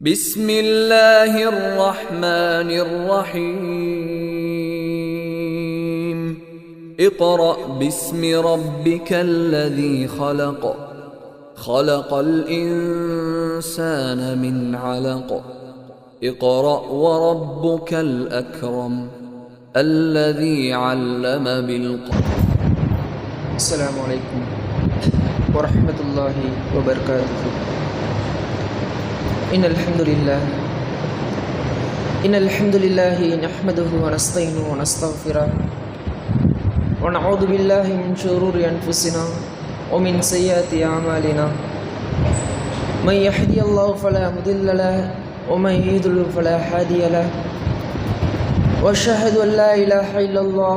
بسم الله الرحمن الرحيم اقرأ باسم ربك الذي خلق خلق الإنسان من علق اقرأ وربك الأكرم الذي علم بالقلم السلام عليكم ورحمة الله وبركاته إن الحمد لله. إن الحمد لله نحمده ونستعينه ونستغفره. ونعوذ بالله من شرور أنفسنا ومن سيئات أعمالنا. من يهدي الله فلا مضل له ومن يضلل فلا هادي له. وأشهد أن لا إله إلا الله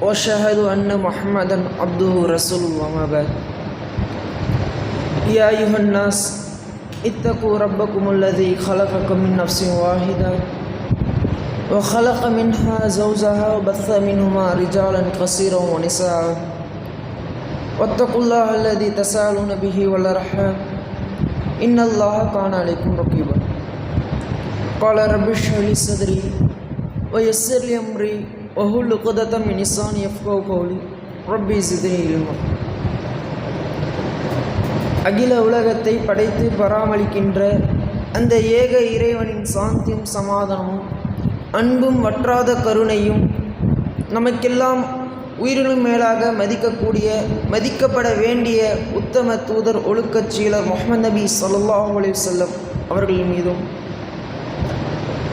وأشهد أن محمدا عبده ورسوله وما بعد. يا أيها الناس اتقوا ربكم الذي خلقكم من نفس واحدة وخلق منها زوجها وبث منهما رجالا كثيرا ونساء. واتقوا الله الذي تساءلون به والأرحام. إن الله كان عليكم رقيبا. قال رب اشرح لي صدري ويسر لي أمري وهل عقدة من لساني يفقهوا قولي. ربي زدني علما. அகில உலகத்தை படைத்து பராமரிக்கின்ற அந்த ஏக இறைவனின் சாந்தியும் சமாதானமும் அன்பும் வற்றாத கருணையும் நமக்கெல்லாம் உயிரினும் மேலாக மதிக்கக்கூடிய மதிக்கப்பட வேண்டிய உத்தம தூதர் ஒழுக்கச் சீலர் முகமது நபி ஸல்லல்லாஹு செல்லம் அவர்கள் மீதும்.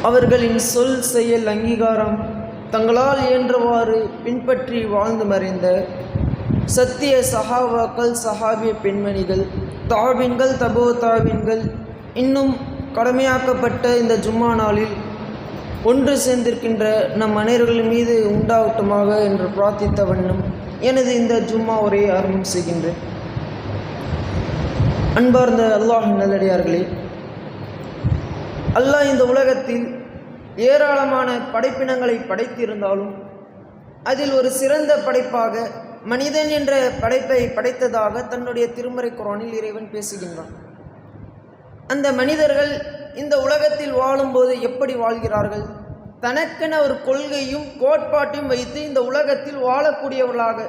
அவர்களின் சொல் செயல் அங்கீகாரம் தங்களால் இயன்றவாறு பின்பற்றி வாழ்ந்து மறைந்த சத்திய சஹாவாக்கள் சஹாபிய பெண்மணிகள் தாவின்கள் தபோ தாவின்கள் இன்னும் கடமையாக்கப்பட்ட இந்த ஜும்மா நாளில் ஒன்று சேர்ந்திருக்கின்ற நம் அனைவர்கள் மீது உண்டாகட்டுமாக என்று பிரார்த்தித்த வண்ணம் எனது இந்த ஜும்மா உரையை ஆரம்பம் செய்கின்றேன். அன்பார்ந்த அல்லாஹ் நல்லடியார்களே அல்லாஹ் இந்த உலகத்தில் ஏராளமான படைப்பினங்களை படைத்திருந்தாலும் அதில் ஒரு சிறந்த படைப்பாக மனிதன் என்ற படைப்பை படைத்ததாக தன்னுடைய திருமறை குரானில் இறைவன் பேசுகின்றான். அந்த மனிதர்கள் இந்த உலகத்தில் வாழும்போது எப்படி வாழ்கிறார்கள்? தனக்கென ஒரு கொள்கையும் கோட்பாட்டையும் வைத்து இந்த உலகத்தில் வாழக்கூடியவர்களாக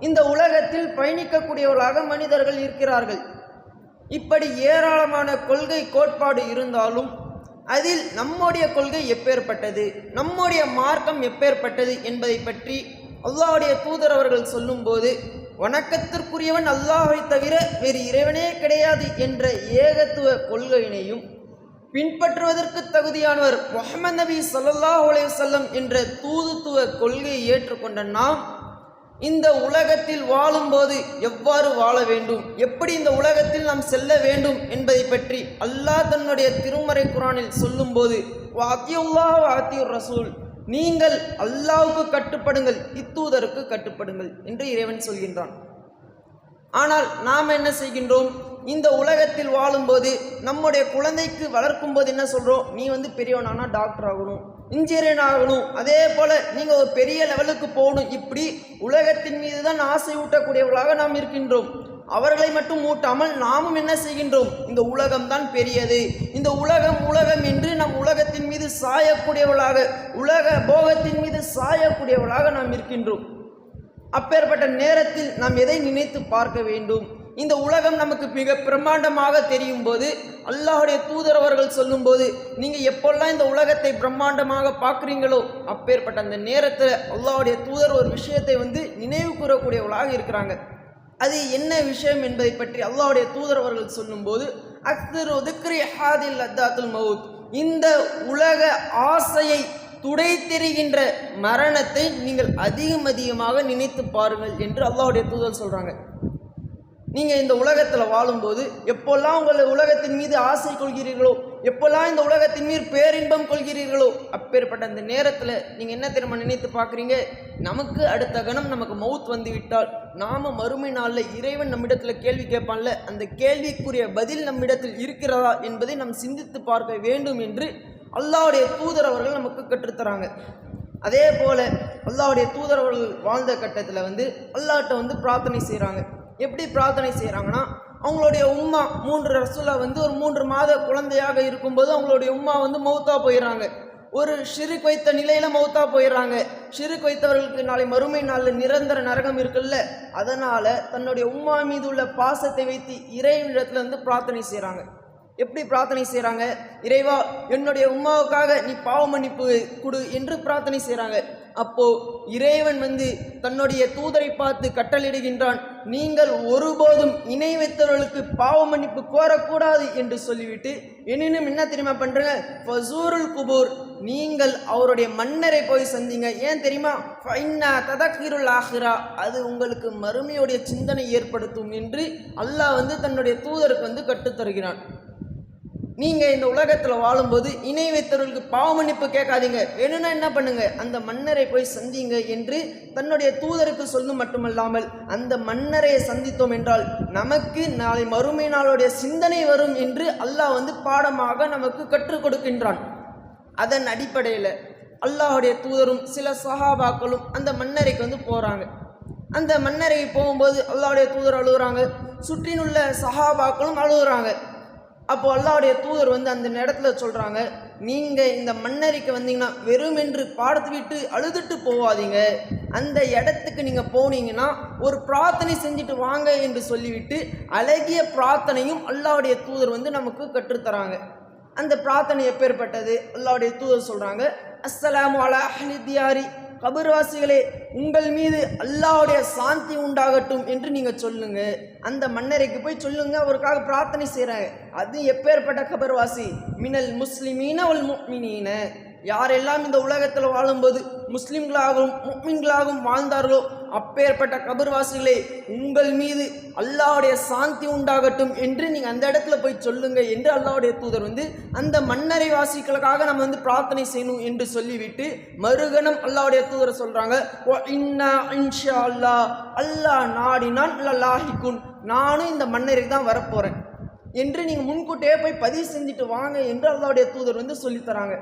இந்த உலகத்தில் பயணிக்கக்கூடியவர்களாக மனிதர்கள் இருக்கிறார்கள். இப்படி ஏராளமான கொள்கை கோட்பாடு இருந்தாலும் அதில் நம்முடைய கொள்கை எப்பேற்பட்டது? நம்முடைய மார்க்கம் எப்பேற்பட்டது என்பதை பற்றி அல்லாவுடைய தூதர் அவர்கள் சொல்லும்போது வணக்கத்திற்குரியவன் அல்லாஹை தவிர வேறு இறைவனே கிடையாது என்ற ஏகத்துவ கொள்கையினையும் பின்பற்றுவதற்கு தகுதியானவர் முகமது நபி சல்லாஹ் செல்லம் என்ற தூதுத்துவ கொள்கையை ஏற்றுக்கொண்ட நாம் இந்த உலகத்தில் வாழும்போது எவ்வாறு வாழ வேண்டும் எப்படி இந்த உலகத்தில் நாம் செல்ல வேண்டும் என்பதை பற்றி அல்லாஹ் தன்னுடைய திருமறை குரானில் சொல்லும்போது வாத்தியுல்லாஹ் வாத்தியுர் ரசூல் நீங்கள் அல்லாவுக்கு கட்டுப்படுங்கள் இத்தூதருக்கு கட்டுப்படுங்கள் என்று இறைவன் சொல்கின்றான். ஆனால் நாம் என்ன செய்கின்றோம்? இந்த உலகத்தில் வாழும்போது நம்முடைய குழந்தைக்கு வளர்க்கும் போது என்ன சொல்கிறோம் நீ வந்து பெரியவனானா டாக்டர் ஆகணும் இன்ஜினியர் ஆகணும். அதே போல் நீங்கள் ஒரு பெரிய லெவலுக்கு போகணும். இப்படி உலகத்தின் மீது தான் ஆசை ஊட்டக்கூடியவர்களாக நாம் இருக்கின்றோம். அவர்களை மட்டும் ஊட்டாமல் நாமும் என்ன செய்கின்றோம்? இந்த உலகம் தான் பெரியது. இந்த உலகம் உலகம் என்று நம் உலகத்தின் மீது சாயக்கூடியவளாக உலக போகத்தின் மீது சாயக்கூடியவளாக நாம் இருக்கின்றோம். அப்பேற்பட்ட நேரத்தில் நாம் எதை நினைத்து பார்க்க வேண்டும்? இந்த உலகம் நமக்கு மிக பிரம்மாண்டமாக தெரியும் போது அல்லாஹுடைய தூதர் அவர்கள் சொல்லும்போது நீங்கள் எப்பெல்லாம் இந்த உலகத்தை பிரம்மாண்டமாக பார்க்குறீங்களோ அப்பேற்பட்ட அந்த நேரத்தில் அல்லாஹுடைய தூதர் ஒரு விஷயத்தை வந்து நினைவு கூறக்கூடியவளாக இருக்கிறாங்க. அது என்ன விஷயம் என்பதை பற்றி அல்லாவுடைய தூதர் அவர்கள் சொல்லும்போது அக்தர் திக்ரி ஹாதில் அத்தாத்துல் மவுத். இந்த உலக ஆசையை துடைத்தெறிகின்ற மரணத்தை நீங்கள் அதிகம் அதிகமாக நினைத்து பாருங்கள் என்று அல்லாவுடைய தூதர் சொல்கிறாங்க நீங்கள் இந்த உலகத்தில் வாழும்போது எப்போல்லாம் உங்கள் உலகத்தின் மீது ஆசை கொள்கிறீர்களோ எப்போல்லாம் இந்த உலகத்தின் மீது பேரின்பம் கொள்கிறீர்களோ அப்பேற்பட்ட அந்த நேரத்தில் நீங்கள் என்ன தெரியுமா நினைத்து பார்க்குறீங்க? நமக்கு அடுத்த கணம் நமக்கு மவுத் வந்து விட்டால் நாம் மறுமை நாளில் இறைவன் நம்மிடத்தில் கேள்வி கேட்பான்ல அந்த கேள்விக்குரிய பதில் நம்மிடத்தில் இருக்கிறதா என்பதை நாம் சிந்தித்து பார்க்க வேண்டும் என்று அல்லாவுடைய தூதர் அவர்கள் நமக்கு கற்றுத்தராங்க. அதே போல் அல்லாவுடைய தூதர் அவர்கள் வாழ்ந்த கட்டத்தில் வந்து அல்லாட்ட வந்து பிரார்த்தனை செய்கிறாங்க எப்படி பிரார்த்தனை செய்கிறாங்கன்னா அவங்களுடைய உம்மா மூன்று ரசூலா வந்து ஒரு மூன்று மாத குழந்தையாக இருக்கும்போது அவங்களுடைய உம்மா வந்து மௌத்தா போயிடுறாங்க ஒரு ஷிரிக் வைத்த நிலையில மௌத்தா போயிடுறாங்க ஷிரிக் வைத்தவர்களுக்கு நாளை மறுமை நாளில் நிரந்தர நரகம் இருக்குல்ல அதனால தன்னுடைய உம்மா மீது உள்ள பாசத்தை வைத்து இறைவனிடத்துல வந்து பிரார்த்தனை செய்கிறாங்க எப்படி பிரார்த்தனை செய்கிறாங்க இறைவா என்னுடைய உம்மாவுக்காக நீ பாவ மன்னிப்பு கொடு என்று பிரார்த்தனை செய்கிறாங்க அப்போ இறைவன் வந்து தன்னுடைய தூதரை பார்த்து கட்டளிடுகின்றான் நீங்கள் ஒருபோதும் இணை வைத்தவர்களுக்கு பாவ மன்னிப்பு கோரக்கூடாது என்று சொல்லிவிட்டு எனினும் என்ன தெரியுமா பண்றீங்க? ஃபசூருல் குபூர் நீங்கள் அவருடைய மன்னரை போய் சந்திங்க. ஏன் தெரியுமா? ஃபைன்னா ததக்கிருள் ஆஹிரா அது உங்களுக்கு மறுமையுடைய சிந்தனை ஏற்படுத்தும் என்று அல்லாஹ் வந்து தன்னுடைய தூதருக்கு வந்து கற்றுத்தருகிறான். நீங்கள் இந்த உலகத்தில் வாழும்போது இணை வைத்தவர்களுக்கு பாவ மன்னிப்பு கேட்காதீங்க. வேணும்னா என்ன பண்ணுங்க? அந்த மன்னரை போய் சந்திங்க என்று தன்னுடைய தூதருக்கு சொல்லும் மட்டுமல்லாமல் அந்த மன்னரை சந்தித்தோம் என்றால் நமக்கு நாளை மறுமை நாளுடைய சிந்தனை வரும் என்று அல்லாஹ் வந்து பாடமாக நமக்கு கற்றுக் கொடுக்கின்றான். அதன் அடிப்படையில் அல்லாஹுடைய தூதரும் சில சஹாபாக்களும் அந்த மன்னரைக்கு வந்து போகிறாங்க அந்த மன்னரை போகும்போது அல்லாஹுடைய தூதர் அழுகுறாங்க சுற்றினுள்ள சஹாபாக்களும் அழுகுறாங்க அப்போ அல்லாவுடைய தூதர் வந்து அந்த இடத்துல சொல்கிறாங்க நீங்கள் இந்த மன்னரிக்கு வந்தீங்கன்னா வெறும் என்று பாடத்து விட்டு அழுதுட்டு போவாதீங்க. அந்த இடத்துக்கு நீங்கள் போனீங்கன்னா ஒரு பிரார்த்தனை செஞ்சுட்டு வாங்க என்று சொல்லிவிட்டு அழகிய பிரார்த்தனையும் அல்லாவுடைய தூதர் வந்து நமக்கு கற்றுத்தராங்க. அந்த பிரார்த்தனை எப்பேற்பட்டது அல்லாவுடைய தூதர் சொல்கிறாங்க அஸ்லாம் அலா தியாரி. கபர்வாசிகளே உங்கள் மீது அல்லாவுடைய சாந்தி உண்டாகட்டும் என்று நீங்க சொல்லுங்க. அந்த மன்னரைக்கு போய் சொல்லுங்க அவருக்காக பிரார்த்தனை செய்கிறாங்க அது எப்பேற்பட்ட கபர்வாசி? மினல் முஸ்லிமீன ஒல் முக்மினீன. யாரெல்லாம் இந்த உலகத்தில் வாழும்போது முஸ்லிம்களாகவும் முக்மின்களாகவும் வாழ்ந்தார்களோ அப்பேற்பட்ட கபர்வாசிகளே உங்கள் மீது அல்லாவுடைய சாந்தி உண்டாகட்டும் என்று நீங்கள் அந்த இடத்துல போய் சொல்லுங்க என்று அல்லாவுடைய தூதர் வந்து அந்த மன்னரை வாசிகளுக்காக நம்ம வந்து பிரார்த்தனை செய்யணும் என்று சொல்லிவிட்டு மறுகணம் அல்லாவுடைய தூதர் சொல்கிறாங்க "வ இன்னா இன்ஷா அல்லாஹ் அல்லாஹ் நாடினான் லாஹிக்குன் நானும் இந்த மன்னருக்கு தான் வரப்போகிறேன் என்று நீங்கள் முன்கூட்டியே போய் பதிவு செஞ்சுட்டு வாங்க என்று அல்லாவுடைய தூதர் வந்து சொல்லித் தராங்க.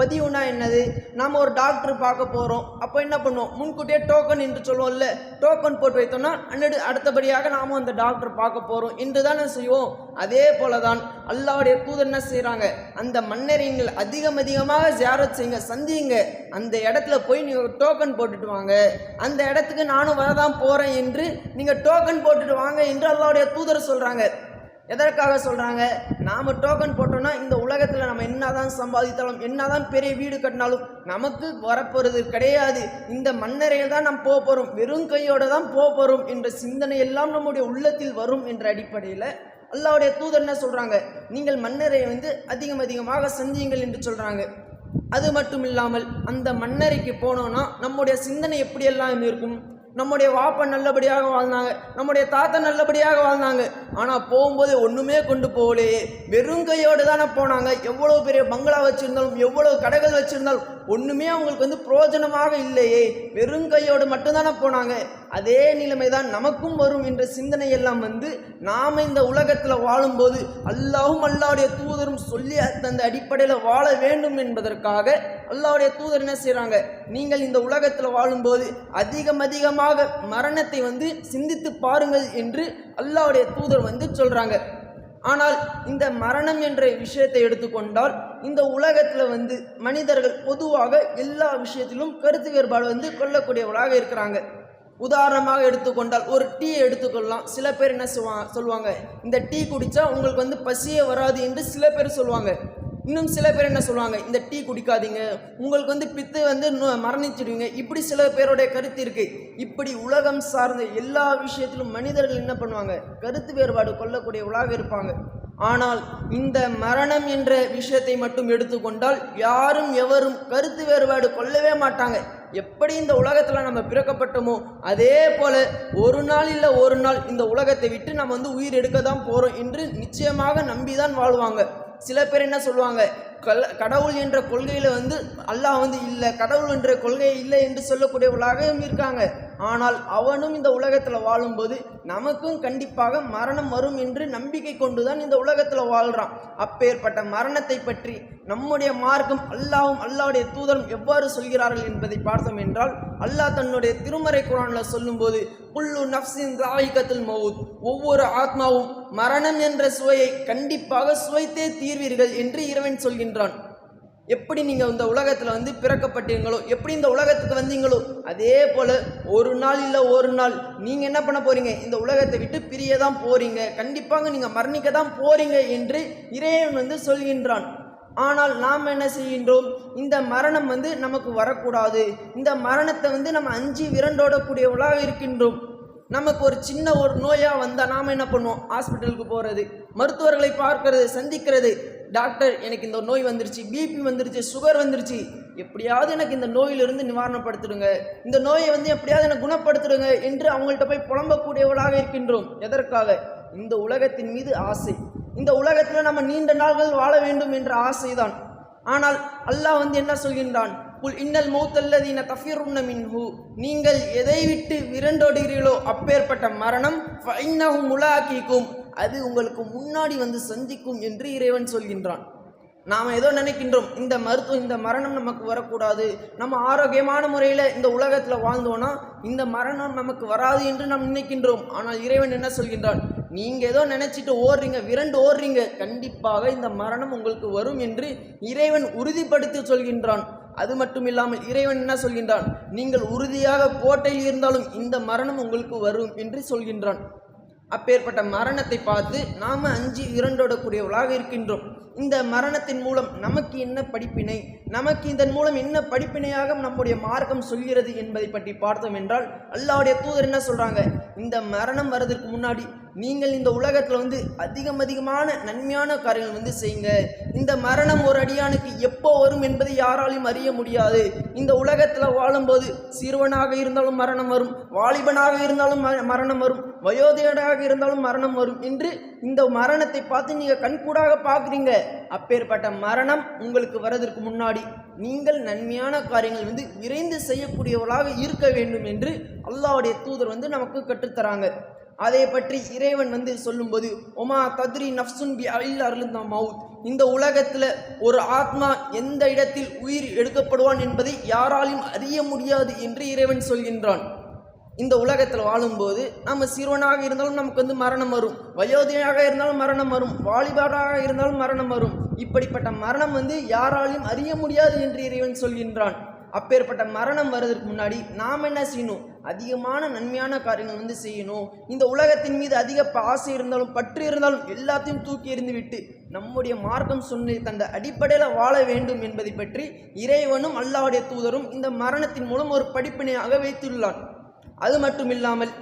பதிவுனா என்னது? நாம் ஒரு டாக்டர் பார்க்க போகிறோம் அப்போ என்ன பண்ணுவோம்? முன்கூட்டியே டோக்கன் என்று சொல்லுவோம்ல. டோக்கன் போட்டு வைத்தோம்னா அன்னடு அடுத்தபடியாக நாமும் அந்த டாக்டர் பார்க்க போகிறோம் என்று தானே செய்வோம். அதே போல தான் அல்லாவுடைய தூதர் என்ன செய்கிறாங்க அந்த மன்னரைங்கள் அதிகம் அதிகமாக ஜியாரத் செய்யுங்க சந்தியுங்க. அந்த இடத்துல போய் நீங்கள் டோக்கன் போட்டுட்டு வாங்க. அந்த இடத்துக்கு நானும் வரதான் போகிறேன் என்று நீங்கள் டோக்கன் போட்டுட்டு வாங்க என்று அல்லாவுடைய தூதர் சொல்கிறாங்க எதற்காக சொல்கிறாங்க நாம் டோக்கன் போட்டோம்னா இந்த உலகத்தில் நம்ம என்னதான் சம்பாதித்தாலும் என்னதான் பெரிய வீடு கட்டினாலும் நமக்கு வரப்போகிறது கிடையாது. இந்த மண்ணறையில் தான் நாம் போக போகிறோம் வெறும் கையோடு தான் போக போகிறோம் என்ற சிந்தனை எல்லாம் நம்முடைய உள்ளத்தில் வரும் என்ற அடிப்படையில் அல்லாவுடைய தூதர் என்ன சொல்கிறாங்க நீங்கள் மண்ணறையை வந்து அதிகம் அதிகமாக சந்தியுங்கள் என்று சொல்கிறாங்க அது மட்டும் இல்லாமல் அந்த மண்ணறைக்கு போனோன்னா நம்முடைய சிந்தனை எப்படியெல்லாம் இருக்கும்? நம்முடைய வாப்பன் நல்லபடியாக வாழ்ந்தாங்க நம்முடைய தாத்தா நல்லபடியாக வாழ்ந்தாங்க. ஆனால் போகும்போது ஒன்றுமே கொண்டு போகலையே. வெறும் கையோடு தானே போனாங்க. எவ்வளோ பெரிய பங்களா வச்சுருந்தாலும் எவ்வளோ கடைகள் வச்சுருந்தாலும் ஒன்றுமே அவங்களுக்கு வந்து பிரயோஜனமாக இல்லையே. வெறும் கையோடு மட்டும்தானே போனாங்க. அதே நிலைமை தான் நமக்கும் வரும் என்ற சிந்தனை எல்லாம் வந்து நாம் இந்த உலகத்தில் வாழும்போது அல்லாஹும் அல்லாவுடைய தூதரும் சொல்லி அந்த அடிப்படையில் வாழ வேண்டும் என்பதற்காக அல்லாவுடைய தூதர் என்ன செய்கிறாங்க நீங்கள் இந்த உலகத்தில் வாழும்போது அதிகம் அதிகமாக மரணத்தை வந்து சிந்தித்து பாருங்கள் என்று அல்லாவுடைய தூதர் வந்து சொல்கிறாங்க ஆனால் இந்த மரணம் என்ற விஷயத்தை எடுத்துக்கொண்டால் இந்த உலகத்தில் வந்து மனிதர்கள் பொதுவாக எல்லா விஷயத்திலும் கருத்து வேறுபாடு வந்து கொள்ளக்கூடியவர்களாக இருக்கிறாங்க. உதாரணமாக எடுத்துக்கொண்டால் ஒரு டீ எடுத்துக்கொள்ளலாம். சில பேர் என்ன சொல்லுவாங்க சொல்லுவாங்க இந்த டீ குடித்தா உங்களுக்கு வந்து பசியே வராது என்று சில பேர் சொல்லுவாங்க. இன்னும் சில பேர் என்ன சொல்லுவாங்க இந்த டீ குடிக்காதீங்க உங்களுக்கு வந்து பித்து வந்து மரணிச்சிடுவீங்க. இப்படி சில பேருடைய கருத்து இருக்கு. இப்படி உலகம் சார்ந்த எல்லா விஷயத்திலும் மனிதர்கள் என்ன பண்ணுவாங்க கருத்து வேறுபாடு கொள்ளக்கூடியவளாக இருப்பாங்க. ஆனால் இந்த மரணம் என்ற விஷயத்தை மட்டும் எடுத்துக்கொண்டால் யாரும் எவரும் கருத்து வேறுபாடு கொள்ளவே மாட்டாங்க. எப்படி இந்த உலகத்தில் நம்ம பிறக்கப்பட்டோமோ அதே போல ஒரு நாள் இல்லை ஒரு நாள் இந்த உலகத்தை விட்டு நம்ம வந்து உயிர் எடுக்க தான் போகிறோம் என்று நிச்சயமாக நம்பி தான் வாழ்வாங்க. சில பேர் என்ன சொல்லுவாங்க? கல் கடவுள் என்ற கொள்கையில் வந்து அல்லாஹ் வந்து இல்லை கடவுள் என்ற கொள்கை இல்லை என்று சொல்லக்கூடியவர்களாகவும் இருக்காங்க. ஆனால் அவனும் இந்த உலகத்தில் வாழும்போது நமக்கும் கண்டிப்பாக மரணம் வரும் என்று நம்பிக்கை கொண்டுதான் இந்த உலகத்தில் வாழ்கிறான் அப்பேற்பட்ட மரணத்தை பற்றி நம்முடைய மார்க்கம் அல்லாவும் அல்லாவுடைய தூதரும் எவ்வாறு சொல்கிறார்கள் என்பதை பார்த்தோம் என்றால் அல்லாஹ் தன்னுடைய திருமறை குரானில் சொல்லும்போது புல்லு நப்சின் ராயிகத்தில் மவுத் ஒவ்வொரு ஆத்மாவும் மரணம் என்ற சுவையை கண்டிப்பாக சுவைத்தே தீர்வீர்கள் என்று இறைவன் சொல்கின்றான் எப்படி நீங்கள் இந்த உலகத்தில் வந்து பிறக்கப்பட்டீங்களோ எப்படி இந்த உலகத்துக்கு வந்தீங்களோ அதே போல் ஒரு நாள் இல்லை ஒரு நாள். நீங்கள் என்ன பண்ண போறீங்க? இந்த உலகத்தை விட்டு பிரிய தான் போறீங்க. கண்டிப்பாக நீங்கள் மரணிக்க தான் போறீங்க என்று இறைவன் வந்து சொல்கின்றான். ஆனால் நாம் என்ன செய்கின்றோம்? இந்த மரணம் வந்து நமக்கு வரக்கூடாது. இந்த மரணத்தை வந்து நம்ம அஞ்சு விரண்டோடக்கூடியவளாக இருக்கின்றோம். நமக்கு ஒரு சின்ன ஒரு நோயாக வந்தால் நாம் என்ன பண்ணுவோம்? ஹாஸ்பிட்டலுக்கு போகிறது மருத்துவர்களை பார்க்கறது சந்திக்கிறது. டாக்டர் எனக்கு இந்த நோய் வந்துருச்சு பிபி வந்துருச்சு சுகர் வந்துருச்சு. எப்படியாவது எனக்கு இந்த நோயிலிருந்து நிவாரணப்படுத்திடுங்க. இந்த நோயை வந்து எப்படியாவது எனக்கு குணப்படுத்திடுங்க என்று அவங்கள்ட்ட போய் புலம்பக்கூடியவர்களாக இருக்கின்றோம். எதற்காக? இந்த உலகத்தின் மீது ஆசை. இந்த உலகத்தில் நம்ம நீண்ட நாள்கள் வாழ வேண்டும் என்ற ஆசைதான். ஆனால் அல்லாஹ் வந்து என்ன சொல்கின்றான்? புல் இன்னல் மௌத்தல்லதீன தஃபிருன்ன மின்ஹு. நீங்கள் எதை விட்டு விரண்டோடுகிறீர்களோ அப்பேற்பட்ட மரணம் ஃபைன்னஹு முலாக்கிக்கும் அது உங்களுக்கு முன்னாடி வந்து சந்திக்கும் என்று இறைவன் சொல்கின்றான். நாம் ஏதோ நினைக்கின்றோம் இந்த மருத்துவம் இந்த மரணம் நமக்கு வரக்கூடாது. நம்ம ஆரோக்கியமான முறையில் இந்த உலகத்தில் வாழ்ந்தோன்னா இந்த மரணம் நமக்கு வராது என்று நாம் நினைக்கின்றோம். ஆனால் இறைவன் என்ன சொல்கின்றான்? நீங்கள் ஏதோ நினைச்சிட்டு ஓடுறீங்க விரண்டு ஓடுறீங்க கண்டிப்பாக இந்த மரணம் உங்களுக்கு வரும் என்று இறைவன் உறுதிப்படுத்தி சொல்கின்றான். அது மட்டும் இல்லாமல் இறைவன் என்ன சொல்கின்றான்? நீங்கள் உறுதியாக கோட்டையில் இருந்தாலும் இந்த மரணம் உங்களுக்கு வரும் என்று சொல்கின்றான். அப்பேற்பட்ட மரணத்தை பார்த்து நாம் அஞ்சு இரண்டோடக்கூடியவர்களாக இருக்கின்றோம். இந்த மரணத்தின் மூலம் நமக்கு என்ன படிப்பினை நமக்கு இதன் மூலம் என்ன படிப்பினையாக நம்முடைய மார்க்கம் சொல்கிறது என்பதை பற்றி பார்த்தோம் என்றால் அல்லாவுடைய தூதர் என்ன சொல்கிறாங்க இந்த மரணம் வர்றதுக்கு முன்னாடி நீங்கள் இந்த உலகத்தில் வந்து அதிகம் அதிகமான நன்மையான காரியங்கள் வந்து செய்யுங்க. இந்த மரணம் ஒரு அடியானுக்கு எப்போ வரும் என்பதை யாராலையும் அறிய முடியாது. இந்த உலகத்தில் வாழும்போது சிறுவனாக இருந்தாலும் மரணம் வரும் வாலிபனாக இருந்தாலும் ம- மரணம் வரும் வயோதிகனாக இருந்தாலும் மரணம் வரும் என்று இந்த மரணத்தை பார்த்து நீங்கள் கண்கூடாக பார்க்குறீங்க. அப்பேற்பட்ட மரணம் உங்களுக்கு வரதற்கு முன்னாடி நீங்கள் நன்மையான காரியங்கள் வந்து விரைந்து செய்யக்கூடியவர்களாக இருக்க வேண்டும் என்று அல்லாவுடைய தூதர் வந்து நமக்கு கற்றுத்தராங்க. அதை பற்றி இறைவன் வந்து சொல்லும்போது ஒமா தத்ரி நஃப்சுன் பி அல் அருளுந்த மவுத். இந்த உலகத்தில் ஒரு ஆத்மா எந்த இடத்தில் உயிர் எடுக்கப்படுவான் என்பதை யாராலும் அறிய முடியாது என்று இறைவன் சொல்கின்றான். இந்த உலகத்தில் வாழும்போது நம்ம சிறுவனாக இருந்தாலும் நமக்கு வந்து மரணம் வரும். வயோதியாக இருந்தாலும் மரணம் வரும். வாலிபராக இருந்தாலும் மரணம் வரும். இப்படிப்பட்ட மரணம் வந்து யாராலையும் அறிய முடியாது என்று இறைவன் சொல்கின்றான். அப்பேற்பட்ட மரணம் வர்றதுக்கு முன்னாடி நாம் என்ன செய்யணும்? அதிகமான நன்மையான காரியங்கள் வந்து செய்யணும். இந்த உலகத்தின் மீது அதிக ஆசை இருந்தாலும் பற்று இருந்தாலும் எல்லாத்தையும் தூக்கி எறிந்து விட்டு நம்முடைய மார்க்கம் சொன்ன தந்த அடிப்படையில் வாழ வேண்டும் என்பதை பற்றி இறைவனும் அல்லாவுடைய தூதரும் இந்த மரணத்தின் மூலம் ஒரு படிப்பினையாக வைத்துள்ளான் அது மட்டும் இல்லாமல்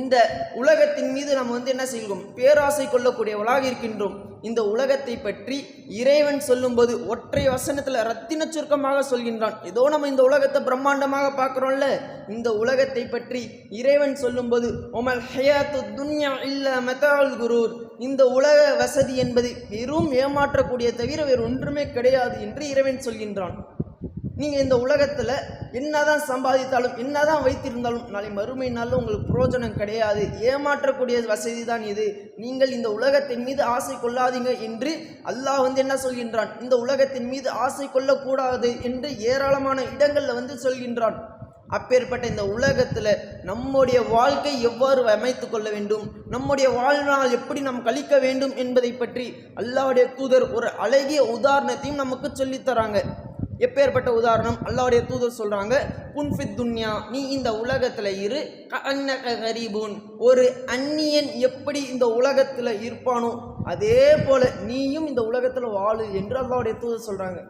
இந்த உலகத்தின் மீது நம்ம வந்து என்ன செய்கிறோம் பேராசை கொள்ளக்கூடியவளாக இருக்கின்றோம். இந்த உலகத்தை பற்றி இறைவன் சொல்லும்போது ஒற்றை வசனத்தில் ரத்தின சுருக்கமாக சொல்கின்றான். ஏதோ நம்ம இந்த உலகத்தை பிரம்மாண்டமாக பார்க்குறோம்ல? இந்த உலகத்தை பற்றி இறைவன் சொல்லும்போது ஒமல் ஹயாத்து துன்யா இல்ல மெத்தால் குரூர். இந்த உலக வசதி என்பது வெறும் ஏமாற்றக்கூடிய தவிர வேறு ஒன்றுமே கிடையாது என்று இறைவன் சொல்கின்றான். நீங்கள் இந்த உலகத்தில் என்னதான் சம்பாதித்தாலும் என்னதான் வைத்திருந்தாலும் நாளை மறுமை நாளில் உங்களுக்கு பிரயோஜனம் கிடையாது. ஏமாற்றக்கூடிய வசதி தான் இது. நீங்கள் இந்த உலகத்தின் மீது ஆசை கொள்ளாதீங்க என்று அல்லாஹ் வந்து என்ன சொல்கின்றான்? இந்த உலகத்தின் மீது ஆசை கொள்ளக்கூடாது என்று ஏராளமான இடங்களில் வந்து சொல்கின்றான். அப்பேற்பட்ட இந்த உலகத்தில் நம்முடைய வாழ்க்கை எவ்வாறு அமைத்து கொள்ள வேண்டும்? நம்முடைய வாழ்நாள் எப்படி நாம் கழிக்க வேண்டும் என்பதை பற்றி அல்லாவுடைய தூதர் ஒரு அழகிய உதாரணத்தையும் நமக்கு சொல்லித் தராங்க. எப்பேற்பட்ட உதாரணம்? அல்லாவுடைய தூதர் சொல்றாங்க குன்ஃபித் துன்யா நீ இந்த உலகத்தில் இரு. கண்ணக கரீபுன். ஒரு அந்நியன் எப்படி இந்த உலகத்தில் இருப்பானோ அதே போல நீயும் இந்த உலகத்தில் வாழு என்று அல்லாவுடைய தூதர் சொல்றாங்க.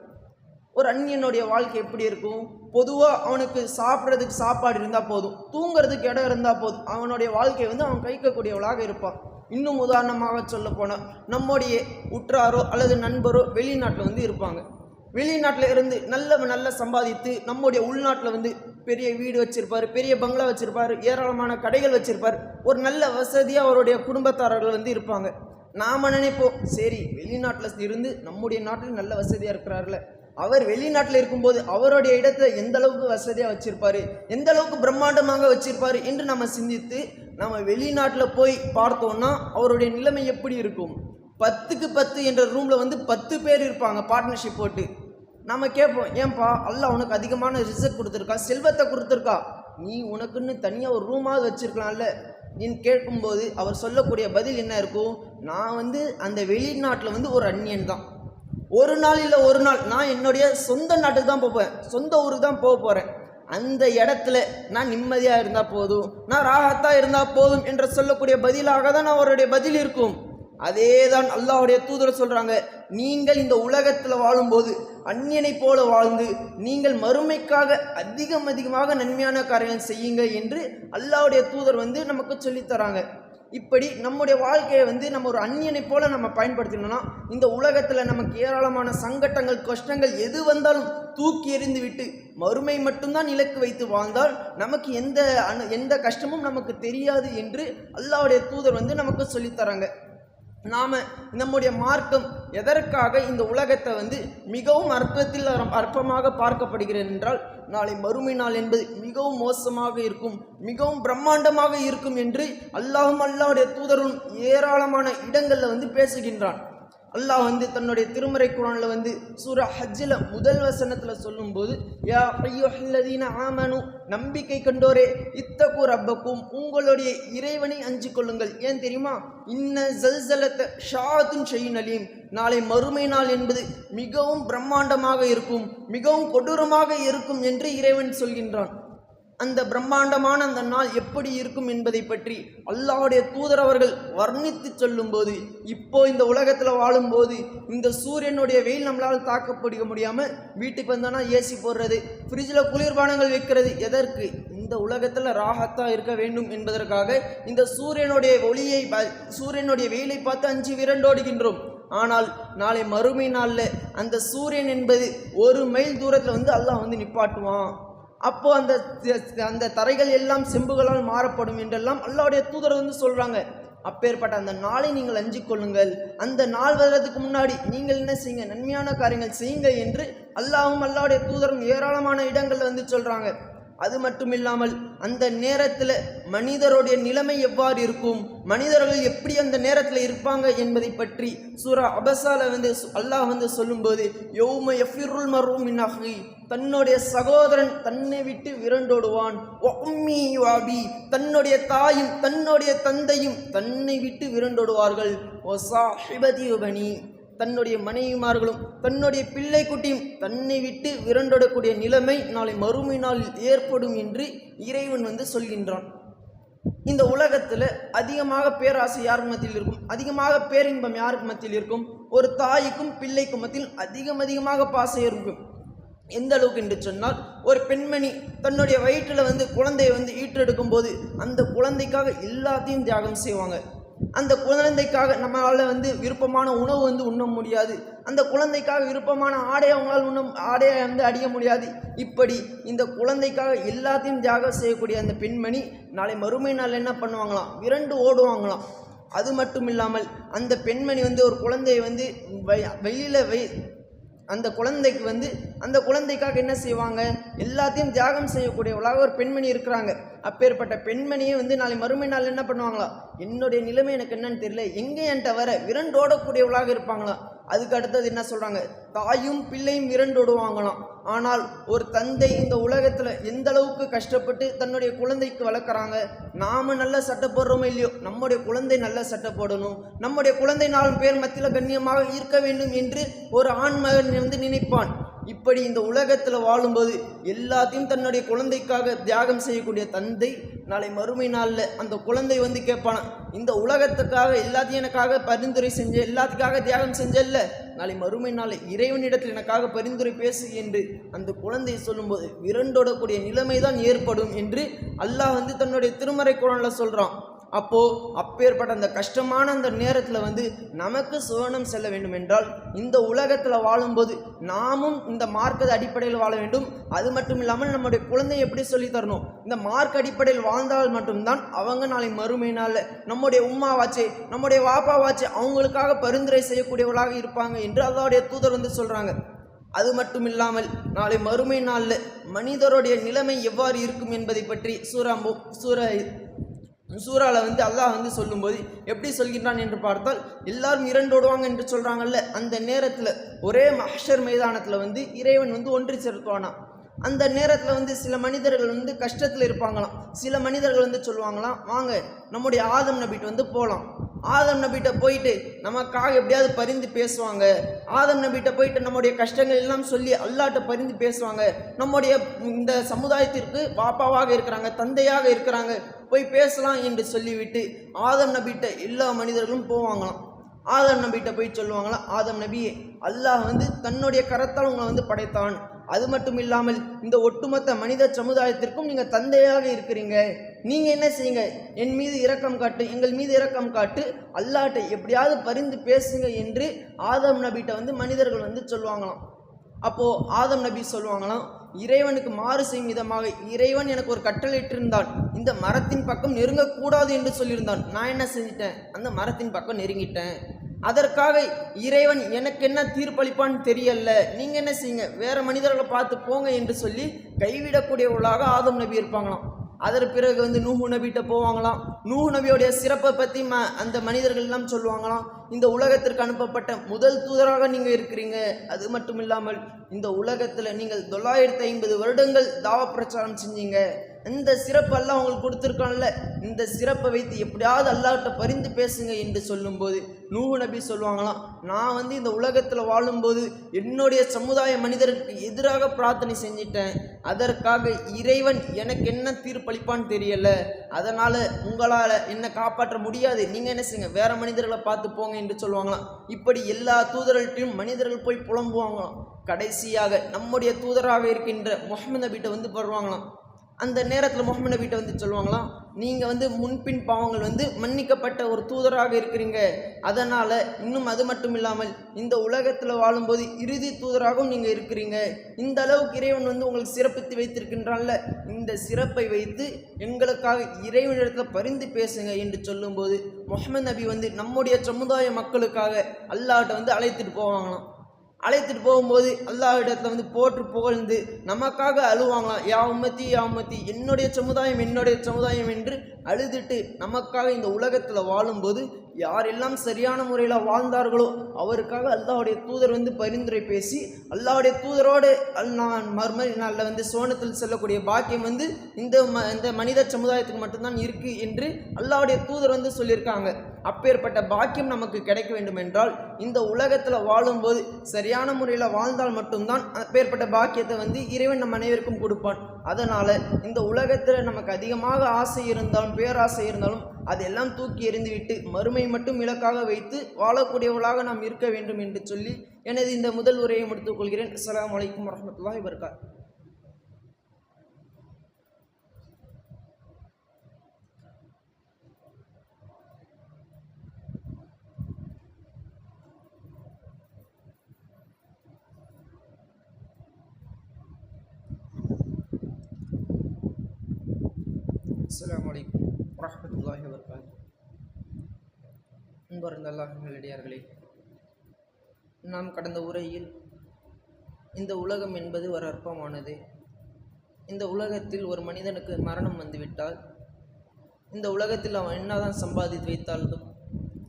ஒரு அந்நியனுடைய வாழ்க்கை எப்படி இருக்கும்? பொதுவாக அவனுக்கு சாப்பிட்றதுக்கு சாப்பாடு இருந்தால் போதும் தூங்குறதுக்கு இடம் இருந்தால் போதும். அவனுடைய வாழ்க்கை வந்து அவன் கைக்கக்கூடியவளாக இருப்பான். இன்னும் உதாரணமாக சொல்ல போனால் நம்முடைய உற்றாரோ அல்லது நண்பரோ வெளிநாட்டில் வந்து இருப்பாங்க. வெளிநாட்டில் இருந்து நல்ல நல்ல சம்பாதித்து நம்முடைய உள்நாட்டில் வந்து பெரிய வீடு வச்சுருப்பார் பெரிய பங்களா வச்சுருப்பார் ஏராளமான கடைகள் வச்சுருப்பார். ஒரு நல்ல வசதியாக அவருடைய குடும்பத்தாரர்கள் வந்து இருப்பாங்க. நாம நினைப்போம் சரி வெளிநாட்டில் இருந்து நம்முடைய நாட்டில் நல்ல வசதியாக இருக்கிறார்ல. அவர் வெளிநாட்டில் இருக்கும்போது அவருடைய இடத்துல எந்த அளவுக்கு வசதியாக வச்சுருப்பார் எந்த அளவுக்கு பிரம்மாண்டமாக வச்சுருப்பார் என்று நம்ம சிந்தித்து நம்ம வெளிநாட்டில் போய் பார்த்தோன்னா அவருடைய நிலைமை எப்படி இருக்கும்? பத்துக்கு பத்து என்ற ரூமில் வந்து பத்து பேர் இருப்பாங்க பார்ட்னர்ஷிப் போட்டு. நம்ம கேட்போம் ஏன்பா அல்ல உனக்கு அதிகமான ரிசல்ட் கொடுத்துருக்கா செல்வத்தை கொடுத்துருக்கா? நீ உனக்குன்னு தனியாக ஒரு ரூமாவது வச்சுருக்கலாம்ல. நீ கேட்கும்போது அவர் சொல்லக்கூடிய பதில் என்ன இருக்கும்? நான் வந்து அந்த வெளிநாட்டில் வந்து ஒரு அந்நியன் தான். ஒரு நாள் இல்லை ஒரு நாள் நான் என்னுடைய சொந்த நாட்டுக்கு தான் போவேன் சொந்த ஊருக்கு தான் போக போகிறேன் அந்த இடத்துல நான் நிம்மதியாக இருந்தால் போதும். நான் ராகத்தாக இருந்தால் போதும் என்று சொல்லக்கூடிய பதிலாக தான் அவருடைய பதில் இருக்கும். அதே தான் அல்லாஹுடைய தூதர் சொல்கிறாங்க நீங்கள் இந்த உலகத்தில் வாழும்போது அந்நியனை போல வாழ்ந்து நீங்கள் மறுமைக்காக அதிகம் அதிகமாக நன்மையான காரியங்கள் செய்யுங்க என்று அல்லாவுடைய தூதர் வந்து நமக்கு சொல்லித் தராங்க. இப்படி நம்முடைய வாழ்க்கையை வந்து நம்ம ஒரு அந்நியனை போல நம்ம பயன்படுத்தினோம்னா இந்த உலகத்தில் நமக்கு ஏராளமான சங்கட்டங்கள் கஷ்டங்கள் எது வந்தாலும் தூக்கி எறிந்து விட்டு மறுமை மட்டும்தான் இலக்கு வைத்து வாழ்ந்தால் நமக்கு எந்த அனு எந்த கஷ்டமும் நமக்கு தெரியாது என்று அல்லாவுடைய தூதர் வந்து நமக்கு சொல்லித்தராங்க நாம் நம்முடைய மார்க்கம் எதற்காக இந்த உலகத்தை வந்து மிகவும் அற்பத்தில் அற்பமாக பார்க்கப்படுகிறது என்றால் நாளை மறுமை நாள் என்பது மிகவும் மோசமாக இருக்கும் மிகவும் பிரம்மாண்டமாக இருக்கும் என்று அல்லாஹும் அல்லாவுடைய தூதரும் ஏராளமான இடங்களில் வந்து பேசுகின்றான். அல்லாஹ் வந்து தன்னுடைய திருமறை குரானில் வந்து சூரா ஹஜ்ஜில் முதல் வசனத்தில் சொல்லும்போது யா ஐயோ ஹல்லதீன ஆமனு நம்பிக்கை கண்டோரே இத்தகு ரப்பக்கும் உங்களுடைய இறைவனை அஞ்சு கொள்ளுங்கள். ஏன் தெரியுமா? இன்ன ஜல்சலத்த ஷாத்துன் அலீம். நாளை மறுமை நாள் என்பது மிகவும் பிரம்மாண்டமாக இருக்கும் மிகவும் கொடூரமாக இருக்கும் என்று இறைவன் சொல்கின்றான். அந்த பிரம்மாண்டமான அந்த நாள் எப்படி இருக்கும் என்பதை பற்றி அல்லாவுடைய தூதரவர்கள் வர்ணித்து சொல்லும்போது இப்போ இந்த உலகத்தில் வாழும்போது இந்த சூரியனுடைய வெயில் நம்மளால் தாக்கப்படிக்க முடியாமல் வீட்டுக்கு வந்தோன்னா ஏசி போடுறது ஃப்ரிட்ஜில் குளிர்பானங்கள் வைக்கிறது எதற்கு? இந்த உலகத்தில் ராகத்தான் இருக்க வேண்டும் என்பதற்காக இந்த சூரியனுடைய ஒளியை சூரியனுடைய வெயிலை பார்த்து அஞ்சு விரண்டோடுகின்றோம் ஆனால் நாளை மறுமை நாளில் அந்த சூரியன் என்பது ஒரு மைல் தூரத்தில் வந்து அல்லாஹ் வந்து நிப்பாட்டுவான். அப்போ அந்த அந்த தரைகள் எல்லாம் செம்புகளால் மாறப்படும் என்றெல்லாம் அல்லாவுடைய தூதர் வந்து சொல்கிறாங்க அப்பேற்பட்ட அந்த நாளை நீங்கள் அஞ்சு கொள்ளுங்கள். அந்த நாள் வர்றதுக்கு முன்னாடி நீங்கள் என்ன செய்யுங்க? நன்மையான காரியங்கள் செய்யுங்க என்று அல்லாவும் அல்லாவுடைய தூதரும் ஏராளமான இடங்களில் வந்து சொல்கிறாங்க அது மட்டும் இல்லாமல் அந்த நேரத்தில் மனிதருடைய நிலைமை எவ்வாறு இருக்கும்? மனிதர்கள் எப்படி அந்த நேரத்தில் இருப்பாங்க என்பதை பற்றி சூரா அபசால வந்து அல்லாஹ் வந்து சொல்லும்போது யோம எஃபிருள் மரும் மின்னஹி தன்னுடைய சகோதரன் தன்னை விட்டு விரண்டோடுவான். வாபி தன்னுடைய தாயும் தன்னுடைய தந்தையும் தன்னை விட்டு விரண்டோடுவார்கள். "வ சாஹிபதி பனி. தன்னுடைய மனைவிமார்களும் தன்னுடைய பிள்ளை குட்டியும் தன்னை விட்டு விரண்டோடக்கூடிய நிலைமை நாளை மறுமை நாளில் ஏற்படும் என்று இறைவன் வந்து சொல்கின்றான். இந்த உலகத்தில் அதிகமாக பேராசை யார் மத்தியில் இருக்கும்? அதிகமாக பேரின்பம் யாருக்கு மத்தியில் இருக்கும்? ஒரு தாய்க்கும் பிள்ளைக்கும் மத்தியில் அதிகம் அதிகமாக பாசம் இருக்கும். எந்த அளவுக்கு என்று சொன்னால் ஒரு பெண்மணி தன்னுடைய வயிற்றில் வந்து குழந்தையை வந்து ஈற்றெடுக்கும் போது அந்த குழந்தைக்காக எல்லாத்தையும் தியாகம் செய்வாங்க. அந்த குழந்தைக்காக நம்மளால் வந்து விருப்பமான உணவு வந்து உண்ண முடியாது. அந்த குழந்தைக்காக விருப்பமான ஆடையை அவங்களால் உண்ண ஆடையை வந்து அடிய முடியாது. இப்படி இந்த குழந்தைக்காக எல்லாத்தையும் தியாகம் செய்யக்கூடிய அந்த பெண்மணி நாளை மறுமை நாள் என்ன பண்ணுவாங்களாம்? விரண்டு ஓடுவாங்களாம். அது மட்டும் இல்லாமல் அந்த பெண்மணி வந்து ஒரு குழந்தையை வந்து வெளியில் வெளியில அந்த குழந்தைக்கு வந்து அந்த குழந்தைக்காக என்ன செய்வாங்க? எல்லாத்தையும் தியாகம் செய்யக்கூடியவளாக ஒரு பெண்மணி இருக்கிறாங்க. அப்பேற்பட்ட பெண்மணியை வந்து நாளை மறுமை நாள் என்ன பண்ணுவாங்களா? என்னுடைய நிலைமை எனக்கு என்னன்னு தெரியல. எங்கே என்கிட்ட வர? விரண்டோடக்கூடியவளாக இருப்பாங்களா? அதுக்கு அடுத்தது என்ன சொல்றாங்க? தாயும் பிள்ளையும் விரண்டோடுவாங்களாம் ஆனால் ஒரு தந்தை இந்த உலகத்தில் எந்த அளவுக்கு கஷ்டப்பட்டு தன்னுடைய குழந்தைக்கு வளர்க்குறாங்க? நாம நல்ல சட்டை போடுறோமோ இல்லையோ? நம்முடைய குழந்தை நல்ல சட்டை போடணும். நம்முடைய குழந்தை நாலு பேர் மத்தியில் கண்ணியமாக இருக்க வேண்டும் என்று ஒரு ஆண்மகன் வந்து நினைப்பான். இப்படி இந்த உலகத்தில் வாழும்போது எல்லாத்தையும் தன்னுடைய குழந்தைக்காக தியாகம் செய்யக்கூடிய தந்தை நாளை மறுமை நாளில் அந்த குழந்தை வந்து கேட்பான் இந்த உலகத்துக்காக எல்லாத்தையும் எனக்காக பரிந்துரை செஞ்ச எல்லாத்துக்காக தியாகம் செஞ்சல்ல? நாளை மறுமை நாளை இறைவனிடத்தில் எனக்காக பரிந்துரை பேசு என்று அந்த குழந்தை சொல்லும்போது விரண்டோடக்கூடிய நிலைமை தான் ஏற்படும் என்று அல்லாஹ் வந்து தன்னுடைய திருமறை குரலில் சொல்கிறான் அப்போது அப்பேற்பட்ட அந்த கஷ்டமான அந்த நேரத்தில் வந்து நமக்கு சுவனம் செல்ல வேண்டும் என்றால் இந்த உலகத்தில் வாழும்போது நாமும் இந்த மார்க்கத அடிப்படையில் வாழ வேண்டும். அது மட்டும் இல்லாமல் நம்முடைய குழந்தை எப்படி சொல்லி தரணும்? இந்த மார்க் அடிப்படையில் வாழ்ந்தால் மட்டும்தான் அவங்க நாளை மறுமை நாளில் நம்முடைய உமாவாச்சு நம்முடைய வாப்பாவாச்சு அவங்களுக்காக பரிந்துரை செய்யக்கூடியவர்களாக இருப்பாங்க என்று அதோடைய தூதர் வந்து சொல்கிறாங்க அது மட்டும் இல்லாமல் நாளை மறுமை நாளில் மனிதருடைய நிலைமை எவ்வாறு இருக்கும் என்பதை பற்றி சூரா சூர சூறாவில் வந்து அல்லாஹ் வந்து சொல்லும்போது எப்படி சொல்கின்றான் என்று பார்த்தால் எல்லாரும் இரண்டோடுவாங்க என்று சொல்கிறாங்கல்ல அந்த நேரத்தில் ஒரே மஹர் மைதானத்தில் வந்து இறைவன் வந்து ஒன்று சேர்த்துவானா? அந்த நேரத்தில் வந்து சில மனிதர்கள் வந்து கஷ்டத்தில் இருப்பாங்களாம். சில மனிதர்கள் வந்து சொல்லுவாங்களாம் வாங்க நம்முடைய ஆதம் நபிட்டு வந்து போகலாம் ஆதம் நபிட்ட போயிட்டு நமக்காக எப்படியாவது பரிந்து பேசுவாங்க. ஆதம் நபிட்ட போயிட்டு நம்முடைய கஷ்டங்கள் எல்லாம் சொல்லி அல்லாட்ட பரிந்து பேசுவாங்க. நம்முடைய இந்த சமுதாயத்திற்கு பாப்பாவாக இருக்கிறாங்க தந்தையாக இருக்கிறாங்க. போய் பேசலாம் என்று சொல்லிவிட்டு ஆதம் நபிட்ட எல்லா மனிதர்களும் போவாங்களாம். ஆதம் நபிட்ட போய் சொல்லுவாங்களாம் ஆதம் நபியே அல்லாஹ் வந்து தன்னுடைய கரத்தால் உங்களை வந்து படைத்தான். அது மட்டும் இல்லாமல் இந்த ஒட்டுமொத்த மனித சமுதாயத்திற்கும் நீங்கள் தந்தையாக இருக்கிறீங்க. நீங்கள் என்ன செய்யுங்க? என் மீது இரக்கம் காட்டு எங்கள் மீது இரக்கம் காட்டு அல்லாட்டை எப்படியாவது பரிந்து பேசுங்க என்று ஆதம் நபிட்ட வந்து மனிதர்கள் வந்து சொல்லுவாங்களாம். அப்போது ஆதம் நபி சொல்லுவாங்களாம் இறைவனுக்கு மாறு செய்யும் விதமாக இறைவன் எனக்கு ஒரு கட்டளையிட்டிருந்தான் இந்த மரத்தின் பக்கம் நெருங்கக்கூடாது என்று சொல்லியிருந்தான். நான் என்ன செஞ்சிட்டேன்? அந்த மரத்தின் பக்கம் நெருங்கிட்டேன். அதற்காக இறைவன் எனக்கு என்ன தீர்ப்பளிப்பான்னு தெரியல. நீங்கள் என்ன செய்யுங்க? வேறு மனிதர்களை பார்த்து போங்க என்று சொல்லி கைவிடக்கூடியவர்களாக ஆதம் நபி இருப்பாங்களாம். அதற்கு பிறகு வந்து நூஹு நபிகிட்ட போவாங்களாம். நூஹு நபியோடைய சிறப்பை பற்றி ம அந்த மனிதர்கள் எல்லாம் சொல்லுவாங்களாம். இந்த உலகத்திற்கு அனுப்பப்பட்ட முதல் தூதராக நீங்கள் இருக்கிறீங்க. அது மட்டும் இல்லாமல் இந்த உலகத்தில் நீங்கள் தொள்ளாயிரத்தி ஐம்பது வருடங்கள் தாவ பிரச்சாரம் செஞ்சீங்க. இந்த சிறப்பு அல்லாஹ் உங்களுக்கு கொடுத்துருக்கான்ல. இந்த சிறப்பை வைத்து எப்படியாவது அல்லாஹ்கிட்ட பரிந்து பேசுங்க என்று சொல்லும்போது நூஹு நபி சொல்லுவாங்களாம் நான் வந்து இந்த உலகத்தில் வாழும்போது என்னுடைய சமுதாய மனிதருக்கு எதிராக பிரார்த்தனை செஞ்சிட்டேன். அதற்காக இறைவன் எனக்கு என்ன தீர்ப்பளிப்பான்னு தெரியல. அதனால் உங்களால் என்னை காப்பாற்ற முடியாது. நீங்கள் என்ன செய்யுங்க வேறு மனிதர்களை பார்த்து போங்க என்று சொல்லுவாங்களாம். இப்படி எல்லா தூதர்கள்ட்டையும் மனிதர்கள் போய் புலம்புவாங்களாம். கடைசியாக நம்முடைய தூதராக இருக்கின்ற முகமது நபிட்ட வந்து வருவாங்களாம் அந்த நேரத்தில் முகமது நபிகிட்ட வந்து சொல்லுவாங்களாம் நீங்கள் வந்து முன்பின் பாவங்கள் வந்து மன்னிக்கப்பட்ட ஒரு தூதராக இருக்கிறீங்க. அதனால் இன்னும் அது மட்டும் இல்லாமல் இந்த உலகத்தில் வாழும்போது இறுதி தூதராகவும் நீங்கள் இருக்கிறீங்க. இந்த அளவுக்கு இறைவன் வந்து உங்களுக்கு சிறப்பித்து வைத்திருக்கின்றான்ல? இந்த சிறப்பை வைத்து எங்களுக்காக இறைவனிடத்தில் பரிந்து பேசுங்க என்று சொல்லும்போது முகமது நபி வந்து நம்முடைய சமுதாய மக்களுக்காக அல்லாட்ட வந்து அழைத்துட்டு போவாங்களாம். அழைத்துட்டு போகும்போது அல்லாஹிடத்தில் வந்து போற்று புகழ்ந்து நமக்காக அழுவாங்களாம் யா உம்மத்தி யா உம்மத்தி என்னுடைய சமுதாயம் என்னுடைய சமுதாயம் என்று அழுதுட்டு நமக்காக இந்த உலகத்தில் வாழும்போது யாரெல்லாம் சரியான முறையில் வாழ்ந்தார்களோ அவருக்காக அல்லாவுடைய தூதர் வந்து பரிந்துரை பேசி அல்லாவுடைய தூதரோடு அல் நான் மறுமறை நாளில் வந்து சோனத்தில் செல்லக்கூடிய பாக்கியம் வந்து இந்த ம இந்த மனித சமுதாயத்துக்கு மட்டும்தான் இருக்குது என்று அல்லாவுடைய தூதர் வந்து சொல்லியிருக்காங்க. அப்பேற்பட்ட பாக்கியம் நமக்கு கிடைக்க வேண்டும் என்றால் இந்த உலகத்தில் வாழும்போது சரியான முறையில் வாழ்ந்தால் மட்டும்தான் அப்பேற்பட்ட பாக்கியத்தை வந்து இறைவன் நம் அனைவருக்கும் கொடுப்பான். அதனால் இந்த உலகத்தில் நமக்கு அதிகமாக ஆசை இருந்தாலும் பேராசை இருந்தாலும் அதெல்லாம் தூக்கி எறிந்துவிட்டு மறுமை மட்டும் இலக்காக வைத்து வாழக்கூடியவர்களாக நாம் இருக்க வேண்டும் என்று சொல்லி எனது இந்த முதல் உரையை முடித்துக் கொள்கிறேன். வலைக்கம் அலைக்கும் வரஹ்மத்துல்லாஹி அஸ்லாம் வலைக்கம் வரமத்துல்லாஹி வரகாத் வபரகாத் நாம் கடந்த உரையில் இந்த உலகம் என்பது ஒரு அற்பமானது. இந்த உலகத்தில் ஒரு மனிதனுக்கு மரணம் வந்துவிட்டால் இந்த உலகத்தில் அவன் என்னதான் சம்பாதித்து வைத்தாலும்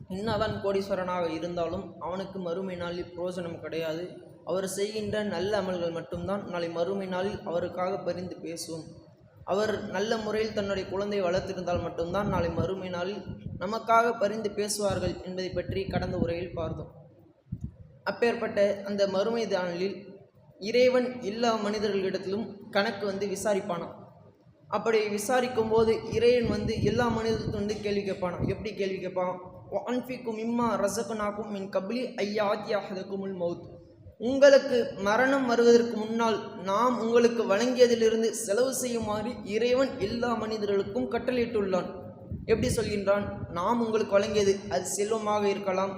என்னதான் கோடீஸ்வரனாக இருந்தாலும் அவனுக்கு மறுமை நாளில் பிரோஜனம் கிடையாது. அவர் செய்கின்ற நல்ல அமல்கள் மட்டும்தான் நாளை மறுமை நாளில் அவருக்காக பரிந்து பேசும். அவர் நல்ல முறையில் தன்னுடைய குழந்தையை வளர்த்திருந்தால் மட்டும்தான் நாளை மறுமை நாளில் நமக்காக பரிந்து பேசுவார்கள் என்பதை பற்றி கடந்த உரையில் பார்த்தோம். அப்பேற்பட்ட அந்த மறுமை தானலில் இறைவன் எல்லா மனிதர்களிடத்திலும் கணக்கு வந்து விசாரிப்பானான் அப்படி விசாரிக்கும் போது இறைவன் வந்து எல்லா மனிதர்களுக்கும் வந்து கேள்வி கேட்பானான் எப்படி கேள்வி கேட்பான்? அன்பிக்கும் இம்மா ரசகுனாக்கும் மின் கபிலி ஐயாத்தியாகதுக்குமுல் மவுத் உங்களுக்கு மரணம் வருவதற்கு முன்னால் நாம் உங்களுக்கு வழங்கியதிலிருந்து செலவு செய்யுமாறு இறைவன் எல்லா மனிதர்களுக்கும் கட்டளையிட்டுள்ளான். எப்படி சொல்கின்றான்? நாம் உங்களுக்கு வழங்கியது அது செல்வமாக இருக்கலாம்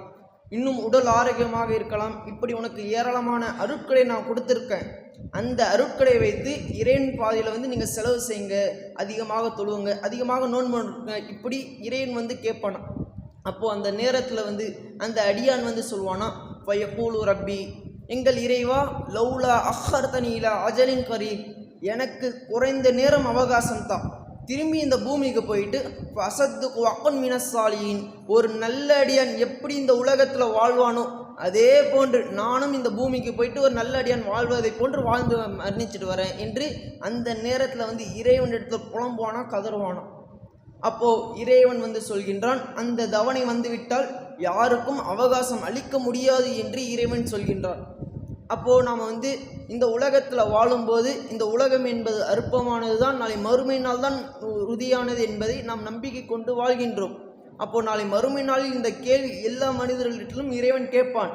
இன்னும் உடல் ஆரோக்கியமாக இருக்கலாம். இப்படி உனக்கு ஏராளமான அருட்களை நான் கொடுத்துருக்கேன். அந்த அருட்களை வைத்து இறைவன் பாதையில் வந்து நீங்கள் செலவு செய்யுங்க அதிகமாக தொழுவுங்க அதிகமாக நோன்பு இப்படி இறைவன் வந்து கேட்பானா அப்போது அந்த நேரத்தில் வந்து அந்த அடியான் வந்து சொல்வானா பயக்கூலு ரப்பி எங்கள் இறைவா லௌலா அஹர் தனியிலா அஜலின் கரீம். எனக்கு குறைந்த நேரம் அவகாசம் தான் திரும்பி இந்த பூமிக்கு போயிட்டு அசத்து அக்கன் மினசாலியின் ஒரு நல்ல அடியான் எப்படி இந்த உலகத்தில் வாழ்வானோ அதே போன்று நானும் இந்த பூமிக்கு போயிட்டு ஒரு நல்ல அடியான் வாழ்வதை போன்று வாழ்ந்து மரணிச்சிட்டு வரேன் என்று அந்த நேரத்தில் வந்து இறைவன் இடத்துல புலம்புவானா கதறுவானா? அப்போ இறைவன் வந்து சொல்கின்றான் அந்த தவணை வந்துவிட்டால் யாருக்கும் அவகாசம் அளிக்க முடியாது என்று இறைவன் சொல்கின்றான். அப்போது நாம் வந்து இந்த உலகத்தில் வாழும்போது இந்த உலகம் என்பது அற்பமானது தான் நாளை மறுமை நாள் தான் உறுதியானது என்பதை நாம் நம்பிக்கை கொண்டு வாழ்கின்றோம். அப்போது நாளை மறுமை நாளில் இந்த கேள்வி எல்லா மனிதர்களிடத்திலும் இறைவன் கேட்பான்.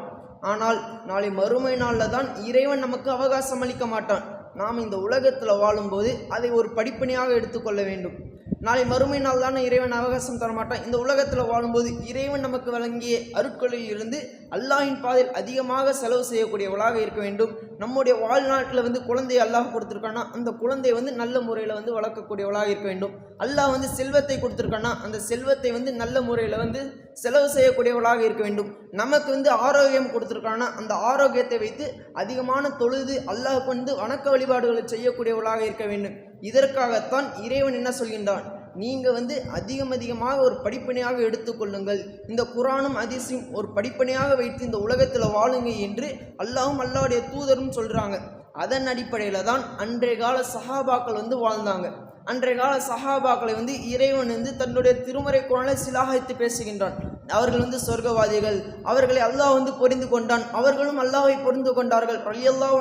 ஆனால் நாளை மறுமை நாளில் தான் இறைவன் நமக்கு அவகாசம் அளிக்க மாட்டான். நாம் இந்த உலகத்தில் வாழும்போது அதை ஒரு படிப்பணியாக எடுத்துக்கொள்ள வேண்டும். நாளை மறுமை நாள் தானே இறைவன் அவகாசம் தரமாட்டான். இந்த உலகத்தில் வாழும்போது இறைவன் நமக்கு வழங்கிய அருட்களில் இருந்து அல்லாஹின் பாதையில் அதிகமாக செலவு செய்யக்கூடியவளாக இருக்க வேண்டும். நம்முடைய வாழ்நாட்டில் வந்து குழந்தையை அல்லாஹ் கொடுத்துருக்கானா அந்த குழந்தையை வந்து நல்ல முறையில் வந்து வளர்க்கக்கூடியவளாக இருக்க வேண்டும். அல்லாஹ் வந்து செல்வத்தை கொடுத்துருக்கானா அந்த செல்வத்தை வந்து நல்ல முறையில் வந்து செலவு செய்யக்கூடியவளாக இருக்க வேண்டும். நமக்கு வந்து ஆரோக்கியம் கொடுத்துருக்கானா அந்த ஆரோக்கியத்தை வைத்து அதிகமான தொழுது அல்லாஹ் கொண்டு வணக்க வழிபாடுகளை செய்யக்கூடியவளாக இருக்க வேண்டும். இதற்காகத்தான் இறைவன் என்ன சொல்கின்றான்? நீங்கள் வந்து அதிகம் அதிகமாக ஒரு படிப்பனையாக எடுத்துக்கொள்ளுங்கள் இந்த குரானும் அதிசயம் ஒரு படிப்பனையாக வைத்து இந்த உலகத்தில் வாழுங்க என்று அல்லாஹும் அல்லாவுடைய தூதரும் சொல்கிறாங்க அதன் அடிப்படையில் தான் அன்றைய கால சஹாபாக்கள் வந்து வாழ்ந்தாங்க. அன்றைய கால சஹாபாக்களை வந்து இறைவன் வந்து தன்னுடைய திருமறை குரலை சிலாகித்து பேசுகின்றான். அவர்கள் வந்து சொர்க்கவாதிகள். அவர்களை அல்லாஹ் வந்து புரிந்து கொண்டான். அவர்களும் அல்லாஹை புரிந்து கொண்டார்கள். அல்லாஹ்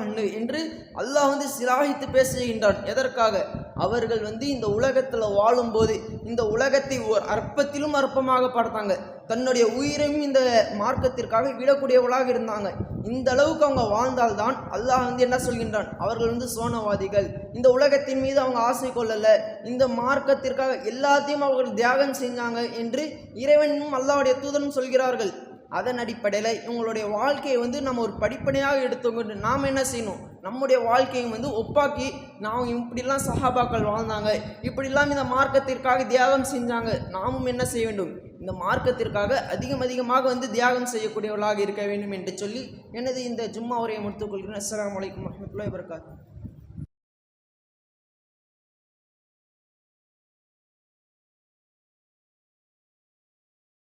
அண்ணு என்று அல்லாஹ் வந்து சிலாகித்து பேசுகின்றான். எதற்காக? அவர்கள் வந்து இந்த உலகத்தில் வாழும்போது இந்த உலகத்தை ஒரு அற்பத்திலும் அற்பமாக பார்த்தாங்க. தன்னுடைய உயிரையும் இந்த மார்க்கத்திற்காக விடக்கூடியவளாக இருந்தாங்க. இந்த அளவுக்கு அவங்க வாழ்ந்தால்தான் அல்லாஹ் வந்து என்ன சொல்கின்றான்? அவர்கள் வந்து சோனவாதிகள். இந்த உலகத்தின் மீது அவங்க ஆசை கொள்ளலை. இந்த மார்க்கத்திற்காக எல்லாத்தையும் அவர்கள் தியாகம் செஞ்சாங்க என்று இறைவனும் அல்லாவுடைய தூதனும் சொல்கிறார்கள். அதன் அடிப்படையில் இவங்களுடைய வாழ்க்கையை வந்து நம்ம ஒரு படிப்படியாக எடுத்துக்கொண்டு நாம் என்ன செய்யணும்? நம்முடைய வாழ்க்கையை வந்து ஒப்பாக்கி நாம் இப்படிலாம் சஹாபாக்கள் வாழ்ந்தாங்க இப்படிலாம் இந்த மார்க்கத்திற்காக தியாகம் செஞ்சாங்க நாமும் என்ன செய்ய வேண்டும்? இந்த மார்க்கத்திற்காக அதிகம் அதிகமாக வந்து தியாகம் செய்யக்கூடியவர்களாக இருக்க வேண்டும் என்று சொல்லி எனது இந்த ஜும்மா உரையை முடித்துக்கொள்கிறேன் அஸ்லாம் வலைக்கம் வரஹ்மத்துல்லாஹி வபரகாத்துஹு.